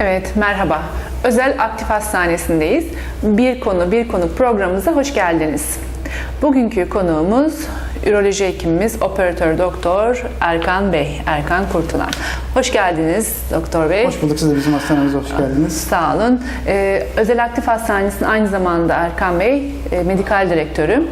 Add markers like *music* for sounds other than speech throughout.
Evet, merhaba. Özel Aktif Hastanesi'ndeyiz. Bir konu, bir konuk programımıza hoş geldiniz. Bugünkü konuğumuz üroloji hekimimiz operatör doktor Erkan Bey, Erkan Kurtulan. Hoş geldiniz doktor bey. Hoş bulduk. Siz de bizim hastanemize hoş geldiniz. Sağ olun. Ee, Özel Aktif Hastanesi'nin aynı zamanda Erkan Bey, e, medikal direktörü.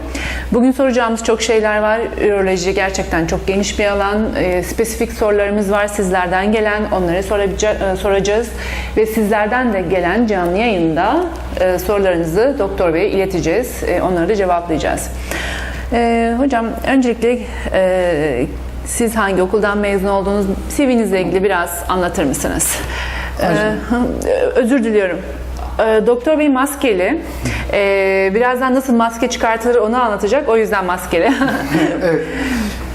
Bugün soracağımız çok şeyler var. Üroloji gerçekten çok geniş bir alan. Ee, spesifik sorularımız var sizlerden gelen. Onları e, soracağız. Ve sizlerden de gelen canlı yayında e, sorularınızı doktor beye ileteceğiz. E, onları da cevaplayacağız. E, hocam öncelikle e, siz hangi okuldan mezun oldunuz? CV'nizle ilgili biraz anlatır mısınız? Ee, özür diliyorum. Ee, Doktor Bey maskeli. Ee, birazdan nasıl maske çıkartılır onu anlatacak. O yüzden maskeli. *laughs* evet.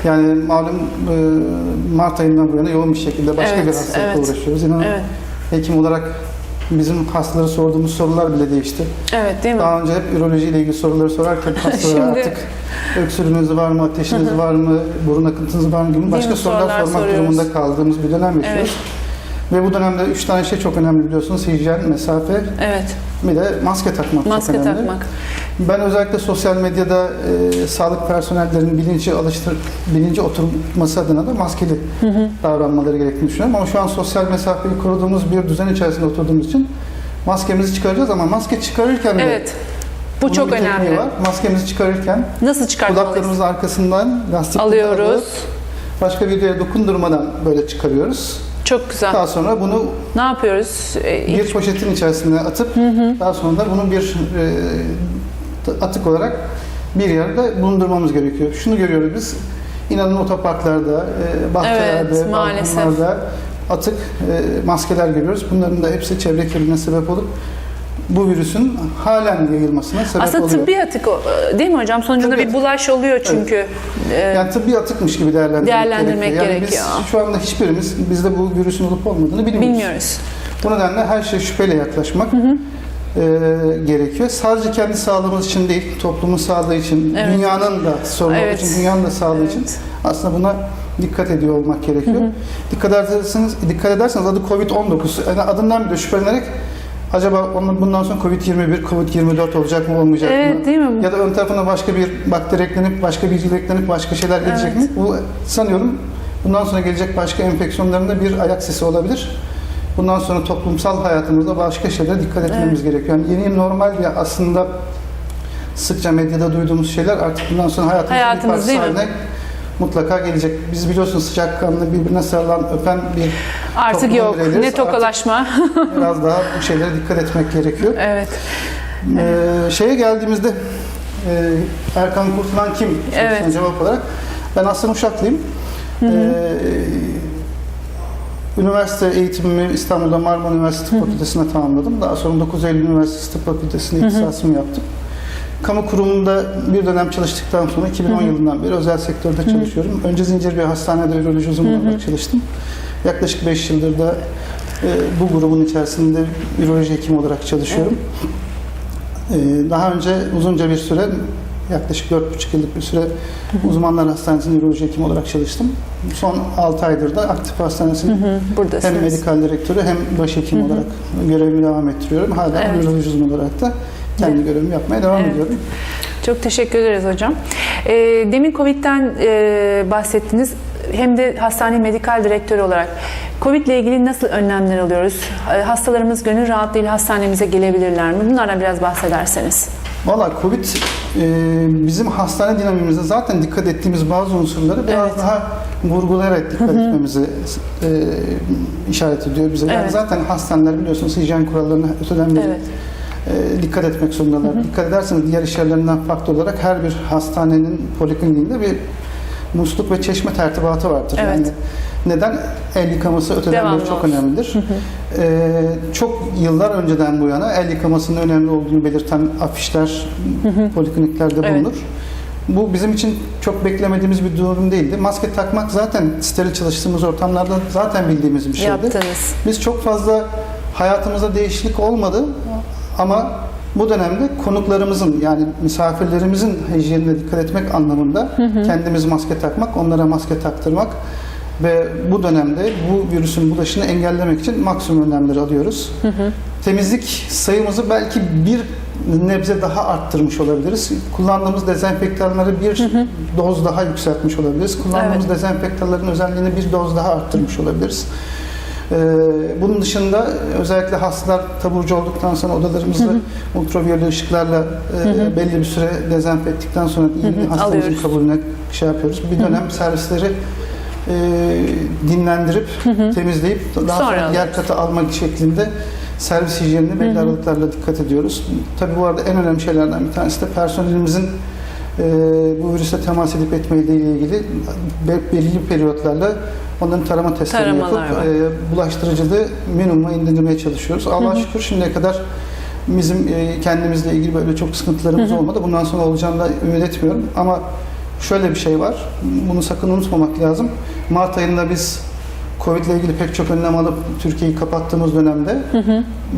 Yani malum e, Mart ayından bu yana yoğun bir şekilde başka Evet, bir hastalıkla evet. uğraşıyoruz. İnanın Evet. hekim olarak bizim hastalara sorduğumuz sorular bile değişti. evet değil mi? Daha önce hep üroloji ile ilgili soruları sorarken *laughs* hastalara Şimdi- artık öksürüğünüz var mı, ateşiniz var mı, burun akıntınız var mı gibi başka sorular, Sorular sormak soruyoruz. durumunda kaldığımız bir dönem yaşıyoruz. Ve bu dönemde üç tane şey çok önemli biliyorsunuz. Hijyen, mesafe, Evet. bir de maske takmak Maske çok önemli. takmak. Ben özellikle sosyal medyada e, sağlık personellerinin bilinci alıştır, bilinci oturması adına da maskeli davranmaları gerektiğini düşünüyorum. Ama şu an sosyal mesafeyi koruduğumuz bir düzen içerisinde oturduğumuz için maskemizi çıkaracağız ama maske çıkarırken de Evet. Bu bunun çok bir tekniği önemli. Var. Maskemizi çıkarırken Nasıl çıkartmalıyız? kulaklarımızın arkasından lastikleri Alıyoruz. başka bir yere dokundurmadan böyle çıkarıyoruz. Çok güzel. Daha sonra bunu Ne yapıyoruz? Ee, ilk- bir poşetin içerisine atıp daha sonra da bunu bir e, atık olarak bir yerde bulundurmamız gerekiyor. Şunu görüyoruz biz. İnanın otoparklarda, e, bahçelerde, Evet, balkonlarda atık e, maskeler görüyoruz. Bunların da hepsi çevre kirliliğine sebep olup bu virüsün halen yayılmasına sebep Aslında oluyor. tıbbi atık o, değil mi hocam? Sonucunda Tıbbi bir bulaş oluyor çünkü. Ee, Yani tıbbi atıkmış gibi değerlendirmek, Değerlendirmek gerekiyor. Yani gerekiyor. Biz şu anda hiçbirimiz bizde bu virüsün olup olmadığını bilmiyoruz. bilmiyoruz. Bu nedenle her şey şüpheyle yaklaşmak e, gerekiyor. Sadece kendi sağlığımız için değil, toplumun sağlığı için, Evet. dünyanın da sorunu Evet. için, dünyanın da sağlığı için Evet. aslında buna dikkat ediyor olmak gerekiyor. Dikkat ederseniz, dikkat ederseniz adı Covid-19. Yani adından bile şüphelenerek acaba onun bundan sonra Covid-21, Covid-24 olacak mı, olmayacak Evet mı? değil mi? Ya da ön tarafına başka bir bakteri eklenip, başka bir eklenip başka şeyler gelecek Evet. mi? Bu sanıyorum bundan sonra gelecek başka enfeksiyonların da bir ayak sesi olabilir. Bundan sonra toplumsal hayatımızda başka şeylere dikkat etmemiz gerekiyor. Yani yeni normal ya aslında sıkça medyada duyduğumuz şeyler artık bundan sonra hayatımızın bir Hayatımız parçası değil mi? haline mutlaka gelecek. Biz biliyorsunuz sıcakkanlı, birbirine sarılan, öpen bir Artık yok. bireyleriz. Ne Artık tokalaşma. biraz *laughs* daha bu şeylere dikkat etmek gerekiyor. evet. Ee, şeye geldiğimizde e, Erkan Kurtulan kim? Evet. cevap olarak. Ben aslında Uşaklıyım. Ee, üniversite eğitimimi İstanbul'da Marmara Üniversitesi Tıp Fakültesi'nde tamamladım. Daha sonra 9 Eylül Üniversitesi Tıp Fakültesi'nde ihtisasımı yaptım. Kamu kurumunda bir dönem çalıştıktan sonra 2010 yılından beri özel sektörde çalışıyorum. Önce zincir bir hastanede üroloji uzmanı olarak çalıştım. Yaklaşık 5 yıldır da e, bu grubun içerisinde üroloji hekimi olarak çalışıyorum. Ee, Daha önce uzunca bir süre, yaklaşık 4,5 yıllık bir süre uzmanlar hastanesinde üroloji hekimi olarak çalıştım. Son 6 aydır da aktif hastanesinin hem medikal direktörü hem başhekim olarak görevimi devam ettiriyorum. Hala Evet. üroloji uzmanı olarak da kendi görevimi yapmaya devam Evet. ediyorum. Çok teşekkür ederiz hocam. Ee, demin Covid'den e, bahsettiniz. Hem de hastane medikal direktörü olarak Covid ile ilgili nasıl önlemler alıyoruz? Ee, Hastalarımız gönül rahatlığıyla hastanemize gelebilirler mi? Bunlardan biraz bahsederseniz. Valla Covid e, bizim hastane dinamimizde zaten dikkat ettiğimiz bazı unsurları biraz Evet. daha vurgulayarak dikkat etmemizi e, işaret ediyor bize. Yani Evet. zaten hastaneler biliyorsunuz hijyen kurallarına öteden beri Evet. E, dikkat etmek zorundalar. Dikkat ederseniz diğer iş yerlerinden farklı olarak her bir hastanenin polikliniğinde bir musluk ve çeşme tertibatı vardır. Evet. Yani neden el yıkaması öteden Devamlı çok olsun. önemlidir. Ee, çok yıllar önceden bu yana el yıkamasının önemli olduğunu belirten afişler polikliniklerde Evet. bulunur. Bu bizim için çok beklemediğimiz bir durum değildi. Maske takmak zaten steril çalıştığımız ortamlarda zaten bildiğimiz bir şeydi. Yaptınız. Biz çok fazla hayatımızda değişiklik olmadı ama bu dönemde konuklarımızın yani misafirlerimizin hijyenine dikkat etmek anlamında kendimiz maske takmak, onlara maske taktırmak Ve bu dönemde bu virüsün bulaşını engellemek için maksimum önlemleri alıyoruz. Temizlik sayımızı belki bir nebze daha arttırmış olabiliriz. Kullandığımız dezenfektanları bir doz daha yükseltmiş olabiliriz. Kullandığımız Evet. dezenfektanların özelliğini bir doz daha arttırmış olabiliriz. Ee, bunun dışında özellikle hastalar taburcu olduktan sonra odalarımızı ultraviyole ışıklarla e, belli bir süre dezenfekte ettikten sonra yeni hastamızın kabulüne şey yapıyoruz. Bir dönem servisleri e, dinlendirip temizleyip daha Sonra sonra, yer katı almak şeklinde servis hijyenine belli aralıklarla dikkat ediyoruz. Tabii bu arada en önemli şeylerden bir tanesi de personelimizin e, bu virüse temas edip etmeyle ilgili be- belirli periyotlarla onların tarama testlerini Taramalar yapıp var. e, bulaştırıcılığı minimuma indirmeye çalışıyoruz. Allah'a şükür şimdiye kadar bizim e, kendimizle ilgili böyle çok sıkıntılarımız olmadı. Bundan sonra olacağını da ümit etmiyorum. Ama şöyle bir şey var. Bunu sakın unutmamak lazım. Mart ayında biz Covid ile ilgili pek çok önlem alıp Türkiye'yi kapattığımız dönemde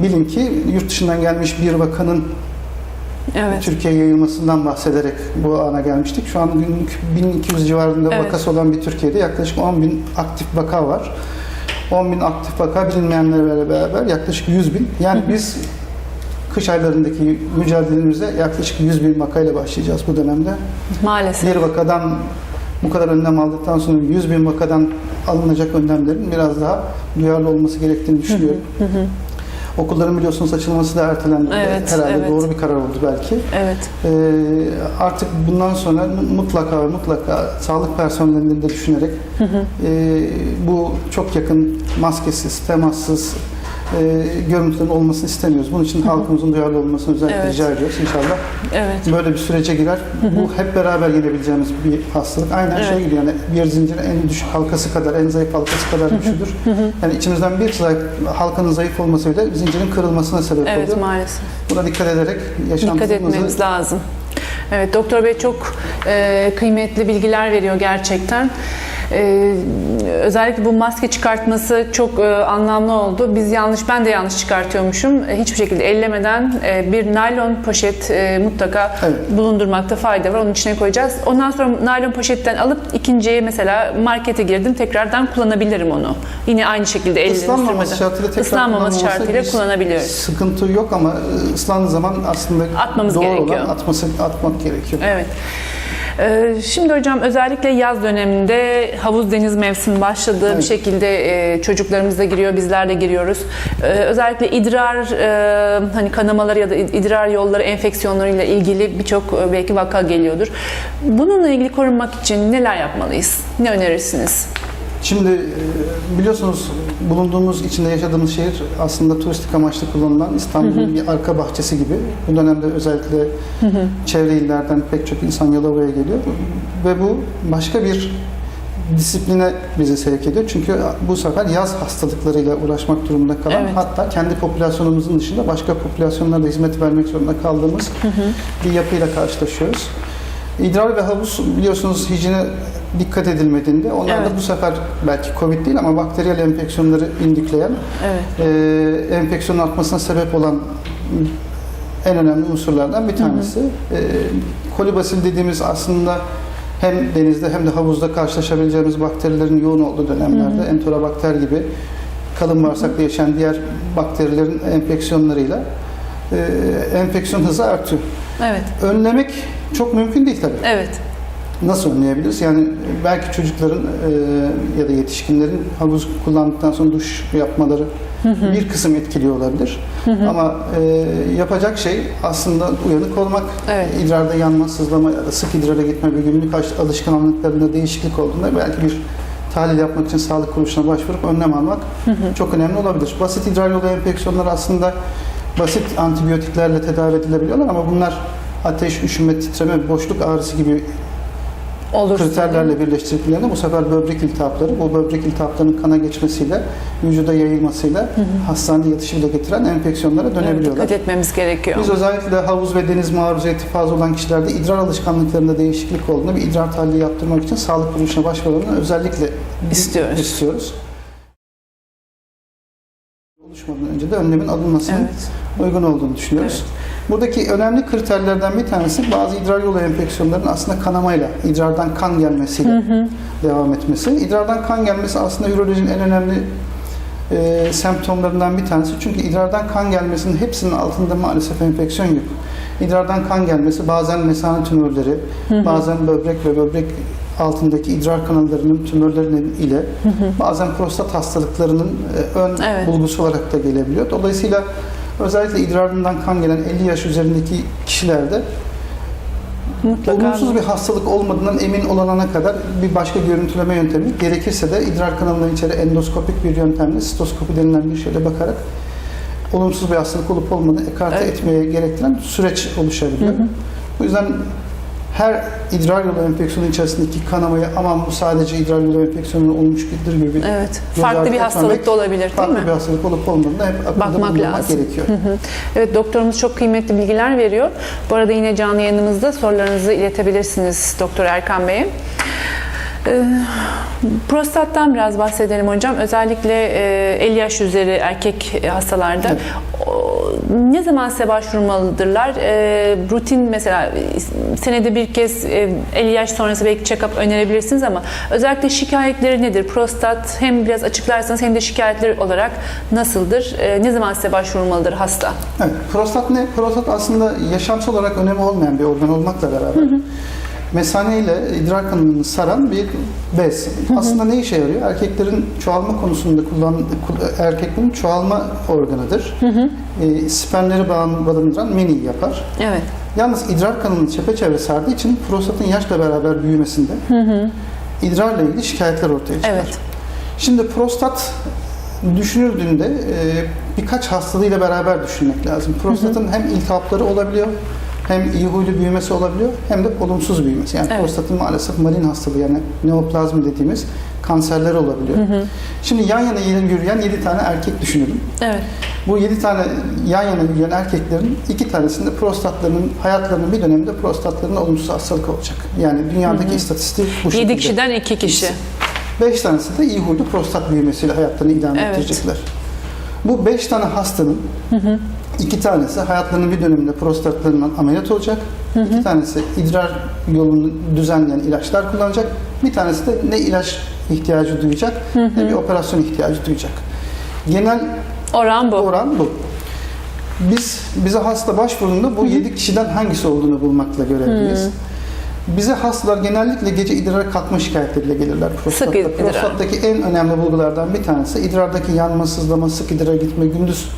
bilin ki yurt dışından gelmiş bir vakanın Evet. Türkiye'ye yayılmasından bahsederek bu ana gelmiştik. Şu an günlük 1200 civarında Evet. vakası olan bir Türkiye'de yaklaşık 10 bin aktif vaka var. 10 bin aktif vaka bilinmeyenlerle beraber yaklaşık 100 bin. Yani biz kış aylarındaki mücadelemize yaklaşık 100 bin vakayla başlayacağız bu dönemde. Maalesef. Bir vakadan bu kadar önlem aldıktan sonra 100 bin vakadan alınacak önlemlerin biraz daha duyarlı olması gerektiğini düşünüyorum. Okulların biliyorsunuz açılması da ertelendi. Evet, Herhalde evet. doğru bir karar oldu belki. Evet. Ee, artık bundan sonra mutlaka mutlaka sağlık personelini de düşünerek e, bu çok yakın maskesiz, temassız e, görüntülerin olmasını istemiyoruz. Bunun için halkımızın duyarlı olmasını özellikle Evet. rica ediyoruz inşallah. Evet. Böyle bir sürece girer. Bu hep beraber yenebileceğimiz bir hastalık. Aynen Evet. şey gibi yani bir zincirin en düşük halkası kadar, en zayıf halkası kadar güçlüdür. Yani içimizden bir zayıf, halkanın zayıf olması bile zincirin kırılmasına sebep Evet oluyor. maalesef. Buna dikkat ederek Dikkat yaşantımızı etmemiz lazım. Evet doktor bey çok e, kıymetli bilgiler veriyor gerçekten. E, özellikle bu maske çıkartması çok e, anlamlı oldu. Biz yanlış, ben de yanlış çıkartıyormuşum. E, hiçbir şekilde ellemeden e, bir naylon poşet e, mutlaka Evet. bulundurmakta fayda var. Onun içine koyacağız. Ondan sonra naylon poşetten alıp ikinciye mesela markete girdim tekrardan kullanabilirim onu. Yine aynı şekilde ellerini Islanmaması şartıyla tekrar Islanmaması şartıyla kullanabiliyoruz. Sıkıntı yok ama e, ıslandığı zaman aslında Atmamız doğru gerekiyor. olan atması, atmak gerekiyor. Evet. Ee, Şimdi hocam özellikle yaz döneminde havuz deniz mevsimi başladı. Bir Evet. şekilde e, çocuklarımız da giriyor, bizler de giriyoruz. Ee, Özellikle idrar e, hani kanamaları ya da idrar yolları enfeksiyonlarıyla ilgili birçok e, belki vaka geliyordur. Bununla ilgili korunmak için neler yapmalıyız? Ne önerirsiniz? Şimdi e, biliyorsunuz bulunduğumuz içinde yaşadığımız şehir aslında turistik amaçlı kullanılan İstanbul'un bir arka bahçesi gibi. Bu dönemde özellikle çevre illerden pek çok insan Yalova'ya geliyor ve bu başka bir disipline bizi sevk ediyor. Çünkü bu sefer yaz hastalıklarıyla uğraşmak durumunda kalan Evet. hatta kendi popülasyonumuzun dışında başka popülasyonlara da hizmet vermek zorunda kaldığımız bir yapıyla karşılaşıyoruz. İdrar ve havuz biliyorsunuz hijyene dikkat edilmediğinde onlar Evet. da bu sefer belki Covid değil ama bakteriyel enfeksiyonları indükleyen, Evet. e, enfeksiyonun artmasına sebep olan en önemli unsurlardan bir tanesi. E, kolibasil dediğimiz aslında hem denizde hem de havuzda karşılaşabileceğimiz bakterilerin yoğun olduğu dönemlerde enterobakter gibi kalın bağırsakta yaşayan diğer bakterilerin enfeksiyonlarıyla e, enfeksiyon hızı artıyor. Evet. Önlemek çok mümkün değil tabii. Evet. Nasıl önleyebiliriz? Yani belki çocukların e, ya da yetişkinlerin havuz kullandıktan sonra duş yapmaları bir kısım etkiliyor olabilir. Ama e, yapacak şey aslında uyanık olmak, Evet. idrarda yanma, sızlama ya da sık idrara gitme ve günlük alışkanlıklarında değişiklik olduğunda belki bir tahlil yapmak için sağlık kuruluşuna başvurup önlem almak çok önemli olabilir. Basit idrar yolu enfeksiyonları aslında basit antibiyotiklerle tedavi edilebiliyorlar ama bunlar ateş, üşüme, titreme, boşluk ağrısı gibi Olur. kriterlerle birleştirdiklerinde bu sefer böbrek iltihapları, bu böbrek iltihaplarının kana geçmesiyle, vücuda yayılmasıyla hastanede yatışı bile getiren enfeksiyonlara Evet, dönebiliyorlar. dikkat etmemiz gerekiyor. Biz özellikle havuz ve deniz maruziyeti fazla olan kişilerde idrar alışkanlıklarında değişiklik olduğunda bir idrar tahlili yaptırmak için sağlık kuruluşuna başvurularını özellikle İstiyoruz. istiyoruz. Oluşmadan önce de önlemin alınmasının Evet. uygun olduğunu düşünüyoruz. Buradaki önemli kriterlerden bir tanesi bazı idrar yolu enfeksiyonlarının aslında kanamayla, idrardan kan gelmesiyle devam etmesi. İdrardan kan gelmesi aslında ürolojinin en önemli e, semptomlarından bir tanesi. Çünkü idrardan kan gelmesinin hepsinin altında maalesef enfeksiyon yok. İdrardan kan gelmesi bazen mesane tümörleri, bazen böbrek ve böbrek altındaki idrar kanallarının tümörlerinin ile bazen prostat hastalıklarının e, ön Evet. bulgusu olarak da gelebiliyor. Dolayısıyla özellikle idrarından kan gelen 50 yaş üzerindeki kişilerde Mutlaka. olumsuz bir hastalık olmadığından emin olunana kadar bir başka görüntüleme yöntemi gerekirse de idrar kanalından içeri endoskopik bir yöntemle sitoskopi denilen bir şeyle bakarak olumsuz bir hastalık olup olmadığını ekarte Evet. etmeye gerektiren süreç oluşabiliyor. O yüzden her idrar yolu enfeksiyonu içerisindeki kanamayı aman bu sadece idrar yolu enfeksiyonu olmuştur gibi bir Evet. Farklı bir hastalık da olabilir değil farklı mi? bir hastalık olup olmadığını hep Bakmak lazım. gerekiyor. Evet doktorumuz çok kıymetli bilgiler veriyor. Bu arada yine canlı yayınımızda sorularınızı iletebilirsiniz Doktor Erkan Bey'e. Ee, prostattan biraz bahsedelim hocam. Özellikle e, 50 yaş üzeri erkek hastalarda Evet. o, ne zaman size başvurmalıdırlar? Ee, rutin mesela e, senede bir kez e, 50 yaş sonrası belki check-up önerebilirsiniz ama özellikle şikayetleri nedir? Prostat hem biraz açıklarsanız hem de şikayetleri olarak nasıldır? Ee, ne zaman size başvurmalıdır hasta? Evet, prostat ne? Prostat aslında yaşamsal olarak önemi olmayan bir organ olmakla beraber mesane ile idrar kanalını saran bir bez. Aslında ne işe yarıyor? Erkeklerin çoğalma konusunda kullan kul- erkeklerin çoğalma organıdır. E, spermleri barındıran meni yapar. Evet. Yalnız idrar kanalını çepeçevre sardığı için prostatın yaşla beraber büyümesinde idrarla ilgili şikayetler ortaya çıkar. Evet. Şimdi prostat düşünüldüğünde e, birkaç hastalığıyla beraber düşünmek lazım. Prostatın hem iltihapları olabiliyor, hem iyi huylu büyümesi olabiliyor, hem de olumsuz büyümesi. Yani Evet. prostatın maalesef malin hastalığı yani neoplazm dediğimiz kanserler olabiliyor. Şimdi yan yana yürüyen 7 tane erkek düşünelim. Evet. Bu 7 tane yan yana yürüyen erkeklerin iki tanesinde prostatlarının hayatlarının bir döneminde prostatlarında olumsuz hastalık olacak. Yani dünyadaki istatistik bu şekilde. 7 kişiden 2 kişi. 5 tanesi de iyi huylu prostat büyümesiyle hayatlarını idame Evet. ettirecekler. Bu 5 tane hastanın iki tanesi hayatlarının bir döneminde prostatlarından ameliyat olacak. iki tanesi idrar yolunu düzenleyen ilaçlar kullanacak. Bir tanesi de ne ilaç ihtiyacı duyacak ne bir operasyon ihtiyacı duyacak. Genel Oran bu. oran bu. Biz bize hasta başvurduğunda bu 7 kişiden hangisi olduğunu bulmakla görevliyiz. Bize hastalar genellikle gece idrara kalkma şikayetleriyle gelirler prostatta. Sık. Prostattaki en önemli bulgulardan bir tanesi idrardaki yanma, sızlama, sık idrara gitme, gündüz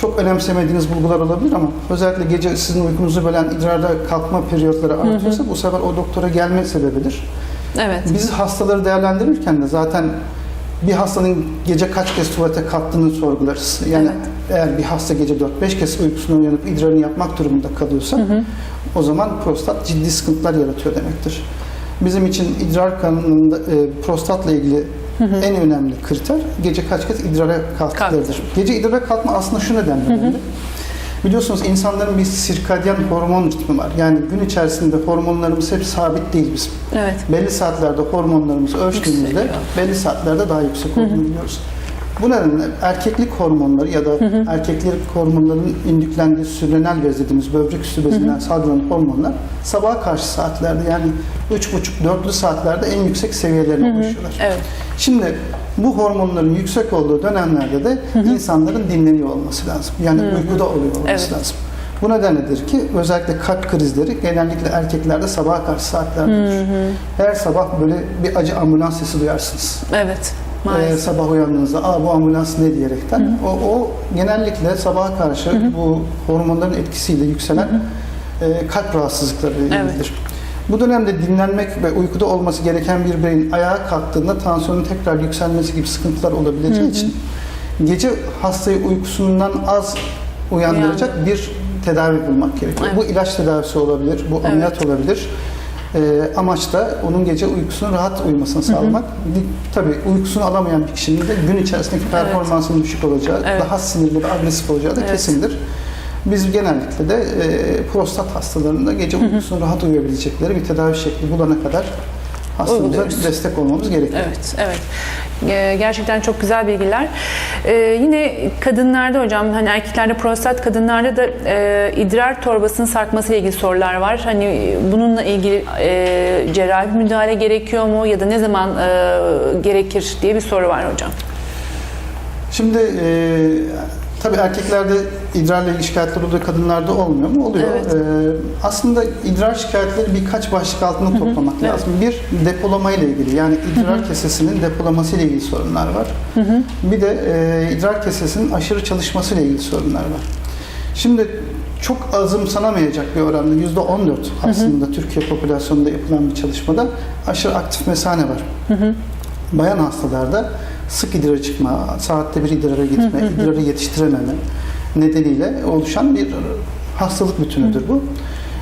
çok önemsemediğiniz bulgular olabilir ama özellikle gece sizin uykunuzu bölen idrarda kalkma periyotları artıyorsa bu sefer o doktora gelme sebebidir. Evet. Biz hastaları değerlendirirken de zaten bir hastanın gece kaç kez tuvalete kalktığını sorgularız. Yani Evet. eğer bir hasta gece 4-5 kez uykusunu uyanıp idrarını yapmak durumunda kalıyorsa o zaman prostat ciddi sıkıntılar yaratıyor demektir. Bizim için idrar kanalında e, prostatla ilgili en önemli kriter gece kaç kez idrara kalktıklarıdır. Gece idrara kalkma aslında şu nedenle önemli. Biliyorsunuz insanların bir sirkadyen hormon ritmi var. Yani gün içerisinde hormonlarımız hep sabit değil bizim. Evet. Belli saatlerde hormonlarımızı ölçtüğümüzde belli saatlerde daha yüksek olduğunu biliyoruz. Bu nedenle erkeklik hormonları ya da erkeklik hormonlarının indüklendiği sürenel bez dediğimiz böbrek üstü bezinden salgılanan hormonlar sabaha karşı saatlerde yani 3,5-4'lü saatlerde en yüksek seviyelerine ulaşıyorlar. Evet. Şimdi bu hormonların yüksek olduğu dönemlerde de insanların dinleniyor olması lazım. Yani uykuda oluyor olması Evet. lazım. Bu nedenledir ki özellikle kalp krizleri genellikle erkeklerde sabaha karşı saatlerde oluşur. Her sabah böyle bir acı ambulans sesi duyarsınız. Evet. Maalesef. sabah uyandığınızda Aa, bu ambulans ne diyerekten. O, o genellikle sabaha karşı bu hormonların etkisiyle yükselen e, kalp rahatsızlıkları Evet. ilgilidir. Bu dönemde dinlenmek ve uykuda olması gereken bir bireyin ayağa kalktığında tansiyonun tekrar yükselmesi gibi sıkıntılar olabileceği için gece hastayı uykusundan az uyandıracak bir tedavi bulmak gerekiyor. Evet. Bu ilaç tedavisi olabilir, bu ameliyat olabilir. Ee, amaç da onun gece uykusunu rahat uyumasını sağlamak. Di- Tabii uykusunu alamayan bir kişinin de gün içerisindeki Evet. performansının düşük olacağı, Evet. daha sinirli ve agresif olacağı da Evet. kesindir. Biz genellikle de e, prostat hastalarında gece uykusunu rahat uyuyabilecekleri bir tedavi şekli bulana kadar hastamıza Uyguluyoruz. destek olmamız gerekiyor. Evet, evet. Ee, Gerçekten çok güzel bilgiler. Ee, yine kadınlarda hocam, hani erkeklerde prostat, kadınlarda da e, idrar torbasının sarkması ile ilgili sorular var. Hani bununla ilgili e, cerrahi müdahale gerekiyor mu ya da ne zaman e, gerekir diye bir soru var hocam. Şimdi e, tabii erkeklerde idrarla ilgili şikayetler oluyor, kadınlarda olmuyor mu? Oluyor. Evet. E, aslında idrar şikayetleri birkaç başlık altında toplamak Evet. lazım. Bir, depolama ile ilgili yani idrar kesesinin depolaması ile ilgili sorunlar var. Bir de e, idrar kesesinin aşırı çalışması ile ilgili sorunlar var. Şimdi çok azımsanamayacak bir oranda %14 aslında Türkiye popülasyonunda yapılan bir çalışmada aşırı aktif mesane var. Bayan hastalarda sık idrara çıkma, saatte bir idrara gitme, idrarı yetiştirememe nedeniyle oluşan bir hastalık bütünüdür bu.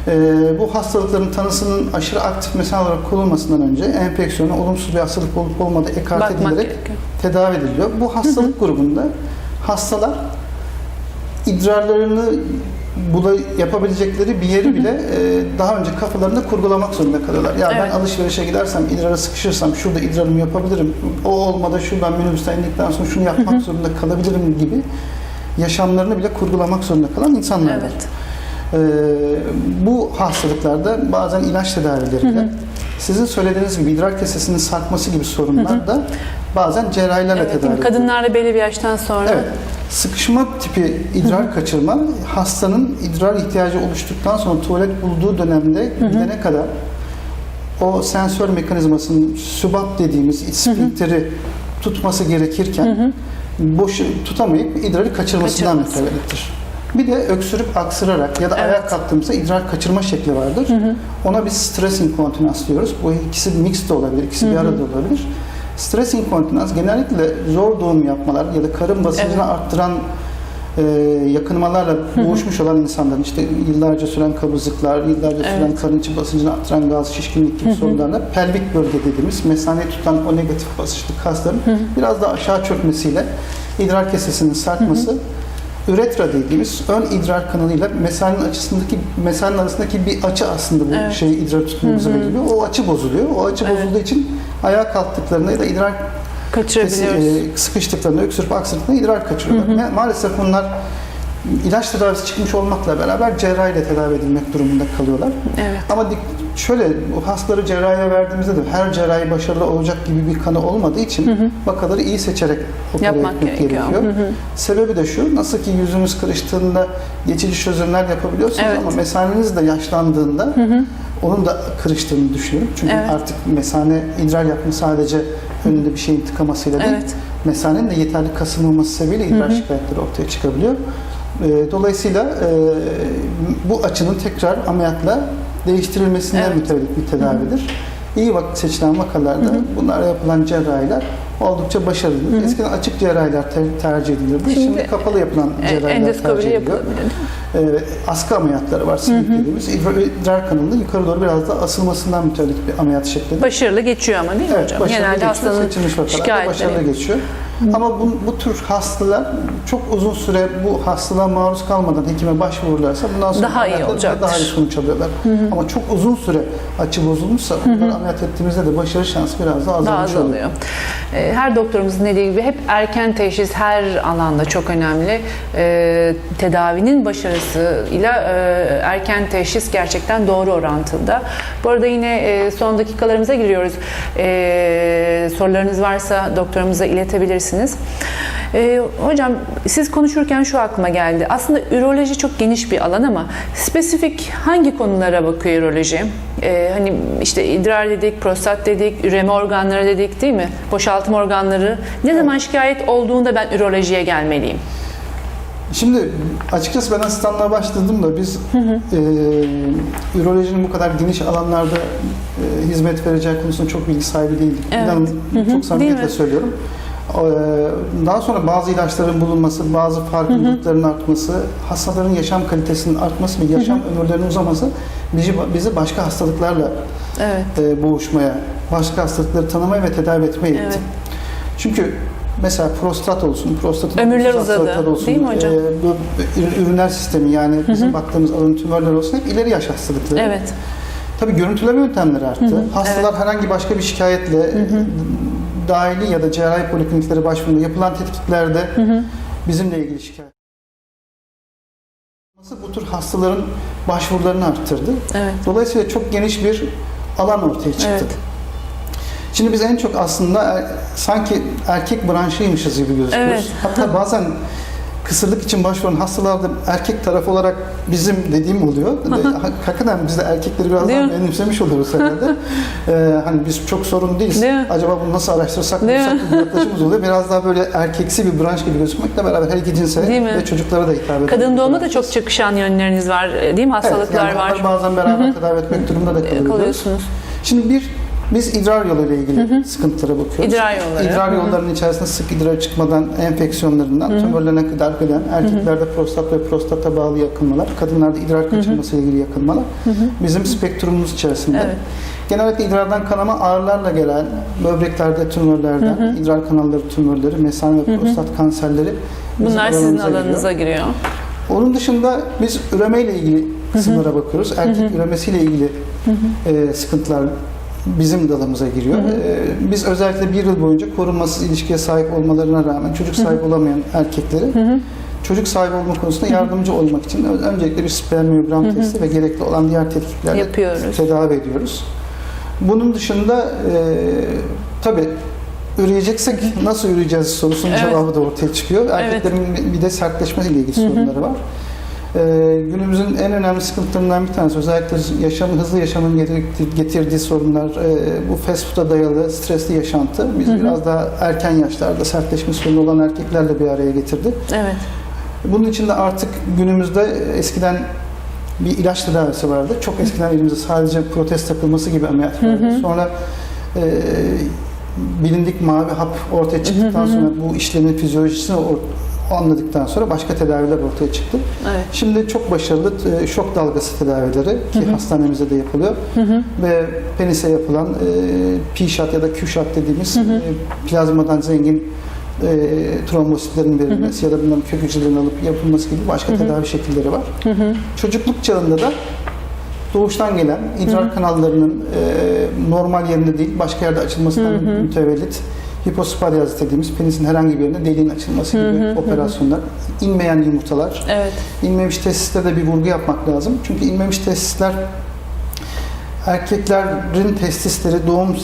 Ee, bu hastalıkların tanısının aşırı aktif mesane olarak konulmasından önce enfeksiyona olumsuz bir hastalık olup olmadığı Bakmak edilerek gerekiyor. tedavi ediliyor. Bu hastalık grubunda hastalar idrarlarını bula yapabilecekleri bir yeri bile e, daha önce kafalarında kurgulamak zorunda kalıyorlar. Ya Evet. ben alışverişe gidersem, idrara sıkışırsam şurada idrarımı yapabilirim. O olmadı şuradan minibüsten indikten sonra şunu yapmak zorunda kalabilirim gibi yaşamlarını bile kurgulamak zorunda kalan insanlar var. Evet. Ee, bu hastalıklarda bazen ilaç tedavileriyle sizin söylediğiniz gibi idrar kesesinin sarkması gibi sorunlar da bazen cerrahilerle Evet, tedavi mi? ediliyor. Kadınlarda belli bir yaştan sonra Evet. Sıkışma tipi idrar kaçırma hastanın idrar ihtiyacı oluştuktan sonra tuvalet bulduğu dönemde gidene kadar o sensör mekanizmasının sübap dediğimiz iç sfinkteri tutması gerekirken boş tutamayıp idrarı kaçırmasından Kaçırması. mütevellitttir. Bir de öksürüp aksırarak ya da Evet. ayağa kalktığımızda idrar kaçırma şekli vardır. Ona biz stres inkontinans diyoruz. Bu ikisi mix de olabilir, ikisi bir arada olabilir. Stres inkontinans genellikle zor doğum yapmalar ya da karın basıncını Evet. arttıran e, yakınmalarla boğuşmuş olan insanların işte yıllarca süren kabızlıklar, yıllarca süren Evet. karın içi basıncını arttıran gaz, şişkinlik gibi sorunlarla pelvik bölge dediğimiz mesaneyi tutan o negatif basınçlı kasların biraz daha aşağı çökmesiyle idrar kesesinin sarkması üretra dediğimiz ön idrar kanalıyla mesanenin açısındaki mesanenin arasındaki bir açı aslında bu Evet. şeyi idrar tutmamızı belirliyor. O açı bozuluyor. O açı Evet. bozulduğu için ayağa kalktıklarında ya da idrar kaçırabiliyoruz. E, sıkıştıklarında, öksürüp aksırdıklarında idrar kaçırıyorlar. Ma- Maalesef bunlar ilaç tedavisi çıkmış olmakla beraber cerrahiyle tedavi edilmek durumunda kalıyorlar. Evet. Ama şöyle bu hastaları cerrahiye verdiğimizde de her cerrahi başarılı olacak gibi bir kanı olmadığı için vakaları iyi seçerek opere Yapmak etmek gerekiyor. gerekiyor. Sebebi de şu, nasıl ki yüzünüz kırıştığında geçici çözümler yapabiliyorsunuz Evet. ama mesaneniz de yaşlandığında onun da kırıştığını düşünüyorum. Çünkü Evet. artık mesane idrar yapımı sadece önünde bir şeyin tıkamasıyla değil, Evet. mesanenin de yeterli kasılmaması sebebiyle idrar şikayetleri ortaya çıkabiliyor. Ee, Dolayısıyla e, bu açının tekrar ameliyatla değiştirilmesinden Evet. mütevellit bir tedavidir. İyi vakit seçilen vakalarda bunlara yapılan cerrahiler oldukça başarılıdır. Eskiden açık cerrahiler te- tercih edilirdi. Şimdi, Şimdi, kapalı yapılan E, cerrahiler tercih ediliyor. Ee, askı ameliyatları var, silik dediğimiz. İdrar, kanalının yukarı doğru biraz da asılmasından mütevellit bir ameliyat şekli. Başarılı geçiyor ama değil mi Evet, hocam? başarılı Genelde geçiyor. hastanın şikayetleri. başarılı geçiyor. Ama bu, bu tür hastalar çok uzun süre bu hastalığa maruz kalmadan hekime başvururlarsa bundan sonra Daha iyi olacaktır. daha iyi sonuç alıyorlar. Ama çok uzun süre açı bozulmuşsa bunları ameliyat ettiğimizde de başarı şansı biraz daha daha azalmış oluyor. azalıyor. Ee, Her doktorumuzun dediği gibi hep erken teşhis her alanda çok önemli. Ee, tedavinin başarısıyla e, erken teşhis gerçekten doğru orantıda. Bu arada yine e, son dakikalarımıza giriyoruz. Ee, sorularınız varsa doktorumuza iletebilirsiniz. Ee, hocam siz konuşurken şu aklıma geldi. Aslında üroloji çok geniş bir alan ama spesifik hangi konulara bakıyor üroloji? Ee, hani işte idrar dedik, prostat dedik, üreme organları dedik değil mi? Boşaltım organları. Ne zaman şikayet olduğunda ben ürolojiye gelmeliyim? Şimdi açıkçası ben asistanlığa başladığımda biz e, ürolojinin bu kadar geniş alanlarda e, hizmet vereceği konusunda çok bilgi sahibi değildik. Evet. İnanın Hı hı. çok samimiyetle söylüyorum. E, Daha sonra bazı ilaçların bulunması, bazı farkındalıkların artması, hastaların yaşam kalitesinin artması ve yaşam ömürlerinin uzaması bizi, bizi başka hastalıklarla Evet. e, boğuşmaya, başka hastalıkları tanımaya ve tedavi etmeye itti. Evet. Çünkü mesela prostat olsun, prostatın Ömürler uzadı, olsun, değil mi hocam? e, bu üriner sistemi yani bizim baktığımız alın tümörler olsun hep ileri yaş hastalıkları. Evet. Tabii görüntüleme yöntemleri arttı. Hastalar herhangi başka bir şikayetle e, dahili ya da cerrahi polikliniklere başvurduğunda yapılan tetkiklerde bizimle ilgili şikayet bu tür hastaların başvurularını arttırdı. Evet. Dolayısıyla çok geniş bir alan ortaya çıktı. Evet. Şimdi biz en çok aslında er- sanki erkek branşıymışız gibi gözüküyoruz. Evet. Hatta *laughs* bazen kısırlık için başvuran hastalarda erkek taraf olarak bizim dediğim oluyor. *laughs* Hakikaten biz de erkekleri biraz daha mi? benimsemiş oluyoruz herhalde. *laughs* Ee, hani biz çok sorun değiliz. Değil? Acaba bunu nasıl araştırsak bir yaklaşımımız oluyor. Biraz daha böyle erkeksi bir branş gibi gözükmekle beraber her iki cinse ve çocuklara da hitap eden Kadın bir doğuma da çok çakışan yönleriniz var e, değil mi? Evet, Hastalıklar yani var. Bazen beraber tedavi etmek durumunda da kalıyoruz. Kalıyorsunuz. Şimdi bir, biz idrar yolu ile ilgili sıkıntılara bakıyoruz. İdrar yolları. İdrar Hı hı. yollarının içerisinde sık idrar çıkmadan enfeksiyonlarından tümörlerine kadar gelen erkeklerde prostat ve prostata bağlı yakınmalar, kadınlarda idrar kaçırması ile ilgili yakınmalar bizim spektrumumuz içerisinde. Evet. Genellikle idrardan kanama ağrılarla gelen böbreklerde tümörlerden, idrar kanalları tümörleri, mesane ve prostat kanserleri bizim Bunlar sizin alanımıza giriyor. alanınıza giriyor. Onun dışında biz üremeyle ilgili kısımlara bakıyoruz. Erkek üremesiyle ilgili e, sıkıntılar bizim dalımıza giriyor. E, biz özellikle bir yıl boyunca korunmasız ilişkiye sahip olmalarına rağmen çocuk sahibi olamayan erkekleri çocuk sahibi olma konusunda yardımcı olmak için öncelikle bir spermiyogram testi ve gerekli olan diğer tetkiklerle Yapıyoruz. tedavi ediyoruz. Bunun dışında e, tabii üreyeceksek nasıl üreyeceğiz sorusunun Evet. cevabı da ortaya çıkıyor. Erkeklerin bir de sertleşme ile ilgili sorunları var. Ee, günümüzün en önemli sıkıntılarından bir tanesi özellikle yaşamın hızlı yaşamın getirdiği, getirdiği sorunlar e, bu fast food'a dayalı stresli yaşantı biz biraz daha erken yaşlarda sertleşme sorunu olan erkeklerle bir araya getirdi. Evet. Bunun için de artık günümüzde eskiden bir ilaç tedavisi vardı. Çok eskiden elimizde sadece protez takılması gibi ameliyat vardı. Sonra e, bilindik mavi hap ortaya çıktıktan sonra bu işlemin fizyolojisini or- anladıktan sonra başka tedaviler ortaya çıktı. Evet. Şimdi çok başarılı e, şok dalgası tedavileri ki hastanemizde de yapılıyor. Ve penise yapılan e, P-shot ya da Q-shot dediğimiz e, plazmadan zengin e, trombositlerin verilmesi ya da bunların kök hücrelerini alıp yapılması gibi başka tedavi şekilleri var. Çocukluk çağında da doğuştan gelen idrar kanallarının e, normal yerinde değil başka yerde açılmasından mütevellit hipospadyaz dediğimiz penisin herhangi bir yerine deliğin açılması gibi operasyonlar, inmeyen yumurtalar, Evet. İnmemiş tesislere de bir vurgu yapmak lazım. Çünkü inmemiş tesisler erkeklerin testisleri doğum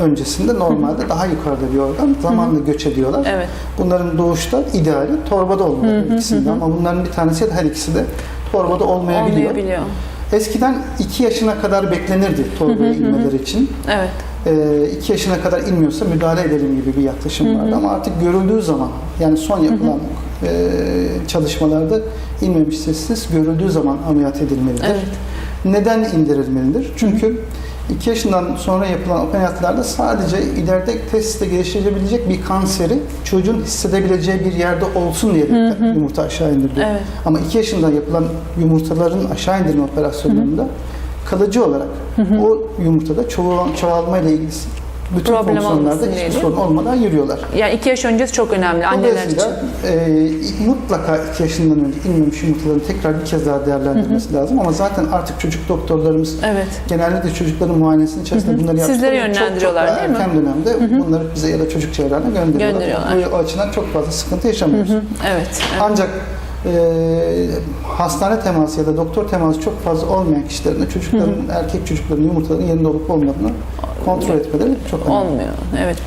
öncesinde normalde daha yukarıda bir organ. Zamanla göç ediyorlar. Evet. Bunların doğuşta ideali torbada olmaları ikisinde ama bunların bir tanesi ya da her ikisi de torbada olmayabiliyor. Olmayabiliyor. Eskiden 2 yaşına kadar beklenirdi torbaya inmeleri için. Evet. 2 yaşına kadar inmiyorsa müdahale edelim gibi bir yaklaşım vardı ama artık görüldüğü zaman yani son yapılan e, çalışmalarda inmemiş testis görüldüğü zaman ameliyat edilmelidir. Evet. Neden indirilmelidir? Çünkü 2 yaşından sonra yapılan ameliyatlarda sadece ileride tesiste gelişebilecek bir kanseri çocuğun hissedebileceği bir yerde olsun diye yumurta aşağı indiriliyor. Evet. Ama 2 yaşında yapılan yumurtaların aşağı indirme operasyonlarında kalıcı olarak o yumurtada çoğal, çoğalma ile ilgili bütün Problem fonksiyonlarda hiçbir değil sorun olmadan yürüyorlar. Yani iki yaş öncesi çok önemli anneler için. E, mutlaka 2 yaşından önce inmemiş yumurtaların tekrar bir kez daha değerlendirilmesi lazım ama zaten artık çocuk doktorlarımız Evet. genellikle çocukların muayenesinin içerisinde bunları Sizleri yaptıkları için yönlendiriyorlar, çok, çok değil mi? erken dönemde bunları bize ya da çocuk cerrahına gönderiyorlar. Gönderiyorlar. Bu açıdan çok fazla sıkıntı yaşamıyoruz. Evet. evet. Ancak e, hastane teması ya da doktor teması çok fazla olmayan kişilerin çocukların, erkek çocukların yumurtaların yerinde olup olmadığını kontrol etmeleri çok önemli. Olmuyor. Evet.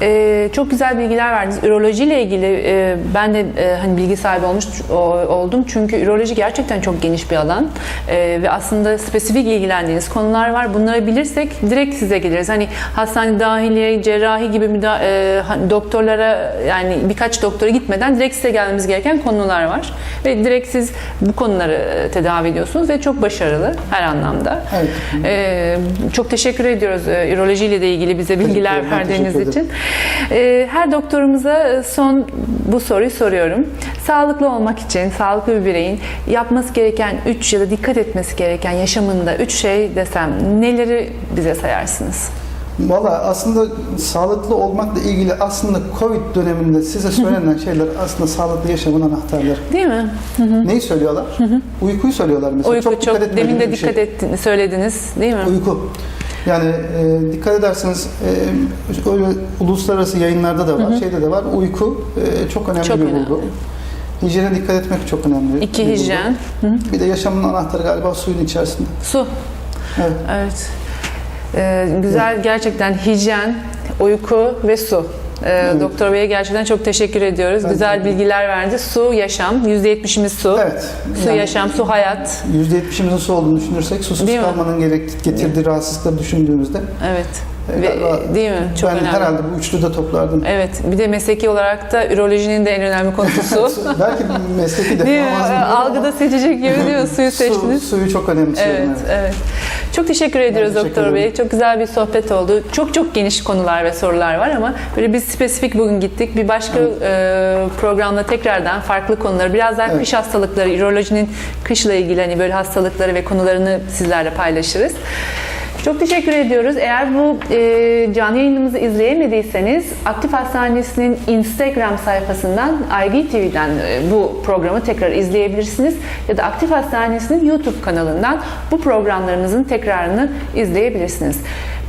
Ee, çok güzel bilgiler verdiniz. Üroloji ile ilgili e, ben de e, hani bilgi sahibi olmuş o- oldum. Çünkü üroloji gerçekten çok geniş bir alan E, ve aslında spesifik ilgilendiğiniz konular var. Bunları bilirsek direkt size geliriz. Hani hastane dahiliye, cerrahi gibi müda- e, doktorlara yani birkaç doktora gitmeden direkt size gelmemiz gereken konular var. Ve direkt siz bu konuları e, tedavi ediyorsunuz ve çok başarılı her anlamda. Evet. Ee, çok teşekkür ediyoruz e, üroloji ile de ilgili bize bilgiler verdiğiniz için. Ee, her doktorumuza son bu soruyu soruyorum. Sağlıklı olmak için sağlıklı bir bireyin yapması gereken 3 ya da dikkat etmesi gereken yaşamında 3 şey desem neleri bize sayarsınız? Valla aslında sağlıklı olmakla ilgili aslında Covid döneminde size söylenen *laughs* şeyler aslında sağlıklı yaşamın anahtarları. Değil mi? Neyi söylüyorlar? Uykuyu söylüyorlar mesela. Uyku çok, dikkat etmediğimiz demin de bir şey. dikkat ettiniz, söylediniz değil mi? Uyku. Yani e, dikkat ederseniz e, öyle uluslararası yayınlarda da var, şeyde de var. Uyku e, çok önemli Çok bir önemli. bulgu. Hijyene dikkat etmek çok önemli. İki bir hijyen, Bir de yaşamın anahtarı galiba suyun içerisinde. su. Evet. Evet. Ee, güzel gerçekten hijyen, uyku ve su. Evet. Doktor Bey'e gerçekten çok teşekkür ediyoruz. Ben güzel teşekkür bilgiler verdi. Su, yaşam. %70'imiz su. Evet. Su, Yani yaşam, su, hayat. %70'imizin su olduğunu düşünürsek susuz Değil mi? kalmanın gerek, getirdiği rahatsızlıkları düşündüğümüzde Evet. Ve, galiba değil mi? Çok ben önemli. herhalde bu üçlüde toplardım. Evet. Bir de mesleki olarak da ürolojinin de en önemli konusu su. *laughs* Belki mesleki değil mi? biliyorum Algıda ama seçecek gibi değil mi? *laughs* Suyu su, seçtiniz. suyu çok önemsiyorum. Evet, evet. Çok teşekkür ediyoruz teşekkür Doktor. Bey. Çok güzel bir sohbet oldu. Çok çok geniş konular ve sorular var ama böyle biz spesifik bugün gittik. Bir başka e, programda tekrardan farklı konuları, biraz daha Evet. kış hastalıkları, ürolojinin kışla ilgili hani böyle hastalıkları ve konularını sizlerle paylaşırız. Çok teşekkür ediyoruz. Eğer bu e, canlı yayınımızı izleyemediyseniz Aktif Hastanesi'nin Instagram sayfasından IGTV'den e, bu programı tekrar izleyebilirsiniz. Ya da Aktif Hastanesi'nin YouTube kanalından bu programlarımızın tekrarını izleyebilirsiniz.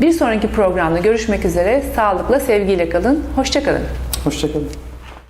Bir sonraki programda görüşmek üzere. Sağlıkla, sevgiyle kalın. Hoşçakalın. Hoşçakalın.